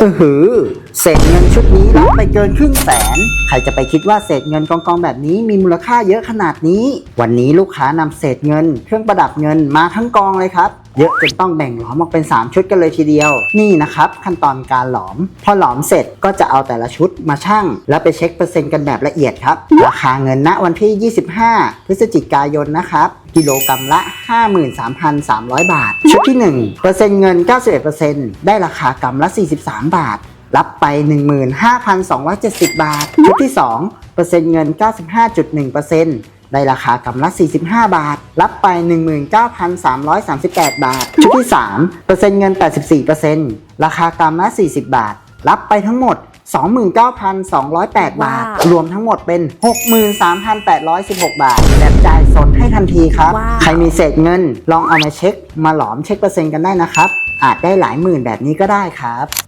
เออหือเศษเงินชุดนี้รับไปเกินครึ่งแสน ใครจะไปคิดว่าเศษเงินกองกองแบบนี้มีมูลค่าเยอะขนาดนี้ วันนี้ลูกค้านำเศษเงิน เครื่องประดับเงินมาทั้งกองเลยครับ เยอะจนต้องแบ่งหลอมออกเป็น 3 ชุดกันเลยทีเดียว นี่นะครับ ขั้นตอนการหลอม พอหลอมเสร็จก็จะเอาแต่ละชุดมาชั่ง แล้วไปเช็คเปอร์เซ็นต์กันแบบละเอียดครับ ราคาเงินณวันที่ 25 พฤศจิกายนนะครับ กิโลกรรัมละ 53,300 บาท ชุดที่ 1 เปอร์เซ็นต์เงิน 91%ได้ราคากรรัมละ 43 บาท รับไป 15,270 บาท ชุดที่ 2 เปอร์เซ็นต์เงิน 95.1%ได้ราคากำละ 45 บาท รับไป 19,338 บาท ชุดที่ 3 เปอร์เซ็นต์เงิน 84%ราคากำละ 40 บาท รับไปทั้งหมด 29,208 บาทว้าวรวมทั้งหมดเป็น 63,816 บาทแบบจ่ายสดให้ทันทีครับว้าวใครมีเศษเงิน ลองเอามาเช็ค มาหลอมเช็คเปอร์เซ็นต์กันได้นะครับ อาจได้หลายหมื่นแบบนี้ก็ได้ครับ